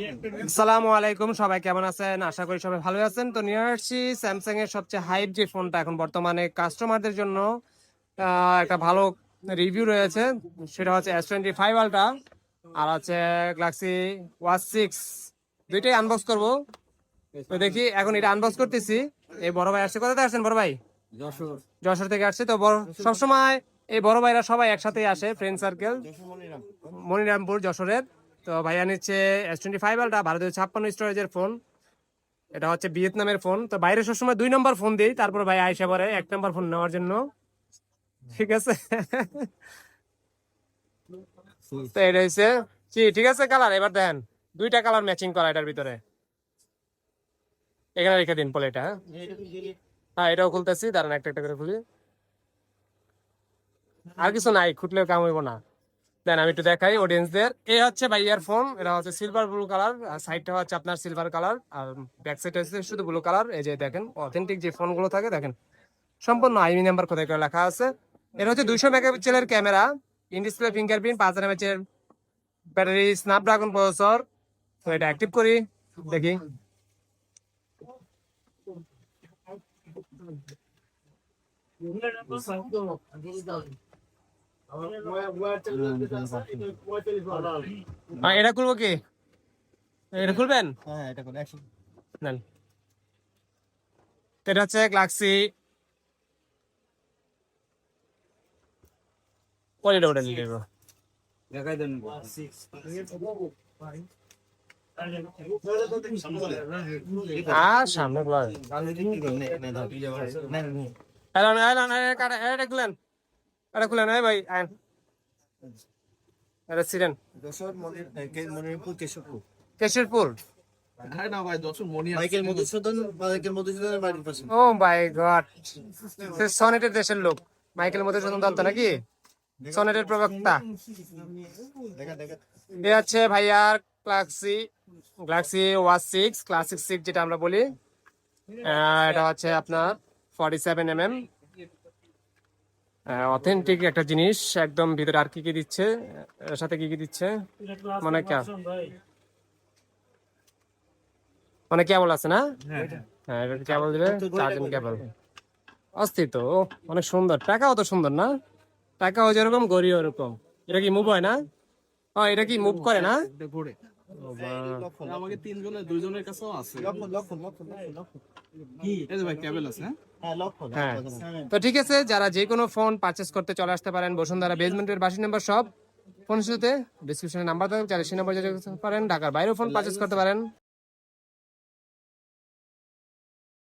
আসসালামু আলাইকুম সবাই কেমন আছেন? আশা করি সবাই ভালো আছেন। তো নিয়ে আসছি স্যামসাং এর সবচেয়ে হাইপ যে ফোনটা এখন বর্তমানে কাস্টমারদের জন্য একটা ভালো রিভিউ রয়েছে। সেটা হচ্ছে এস টোয়েন্টি ফাইভ আলটা আর আছে গ্লাক্সি ওয়াচ সিক্স দুইটাই আনবক্স করব। তো দেখি এখন এটা আনবক্স করতেছি। এই বড় ভাই আসছে। কোথাতে আসছেন বড় ভাই? যশোর। যশোর থেকে আসছে। তো বড় সবসময় এই বড় ভাইরা সবাই একসাথেই আসে ফ্রেন্ড সার্কেল মনিরামপুর যশোরের। তো ভাইয়া নিচ্ছে এস টোয়েন্টি ফাইভ আলটা ভারতীয় ছাপ্পান্ন স্টোরেজের ফোন এটা হচ্ছে ভিয়েতনামের ফোন তো বাইরে সবসময় দুই নম্বর ফোন দিই তারপর ভাই আইসা পরে এক নম্বর ফোন নেওয়ার জন্য। ঠিক আছে? তো এটা হচ্ছে কি ঠিক আছে কালার এবার দেখেন দুইটা কালার ম্যাচিং করা এটার ভিতরে। এখানে রেখে দিন পলে এটা হ্যাঁ? হ্যাঁ এটাও খুলতেছি দাঁড়ান একটা একটা করে খুলি। আর কিছু নাই খুঁটলেও কাম হইব না। দেন আমি একটু দেখাই অডিয়েন্সদের এই হচ্ছে ভাই ইয়ারফোন এটা হচ্ছে সিলভার ব্লু কালার আর সাইডটা হচ্ছে আপনার সিলভার কালার আর ব্যাক সাইড হচ্ছে শুধু ব্লু কালার এই যে দেখেন অথেন্টিক যে ফোনগুলো থাকে, দেখেন, সম্পূর্ণ আইমি নাম্বার কোথায় করে লেখা আছে। এটা হচ্ছে দুইশো মেগাপিক্সেলের ক্যামেরা ইন ফিঙ্গারপ্রিন্ট পাঁচ হাজার এমএচের ব্যাটারি স্ন্যাপড্রাগন প্রসেসর তো এটা অ্যাক্টিভ করি, দেখি। এটা খুলবো কি? এটা খুলবেন? হ্যাঁ এটা কোন একশো। নেন। এটা হচ্ছে গ্লাক্সি কোয়ালিটি ওটা নিয়ে দেখাই দেন। আর সামনে গুলো এলান এলান এটা খুলেন। এটা খুলেন এই ভাই আইন। এটা সিরেন। যশোর মনির মনিরপুর কেশবপুর। কেশরপুর আরে না ভাই দর্শন মাইকেল মধুসূদন মাইকেল মধুসূদনের বাড়ির পাশে। ও মাই গড। সে সনেটের দেশের লোক। মাইকেল মধুসূদন দত্ত নাকি? সনেটের প্রবক্তা। দেখা দেখা। এ আছে ভাইয়ার গ্লাক্সি সিক্স ক্লাসিক সিক্স যেটা আমরা বলি। এটা হচ্ছে আপনার forty seven M M authentic একটা জিনিস একদম ভিতরে আর কি কি দিচ্ছে এর সাথে কি কি দিচ্ছে? মানে কে? মানে কেবল আছে না? হ্যাঁ এটা কেবল দিবে চার্জিং কেবল। অস্থির তো ও, অনেক সুন্দর। টাকাও তো সুন্দর না? টাকাও যেরকম গড়িও ওরকম এটা কি মুভ হয় না? হ্যাঁ এটা কি মুভ করে না? ঘুরে। আমাকে তিনজনের দুইজনের কাছেও আছে। তো ঠিক আছে যারা যে কোনো ফোন পারচেস করতে চলে আসতে পারেন বসুন্ধরা বেজমেন্টের বাসি নাম্বার সব ফোন শুরুতে ডিসক্রিপশনে নাম্বার দেওয়া যারা সে নাম্বার পারেন ঢাকার বাইরেও ফোন পারচেস করতে পারেন।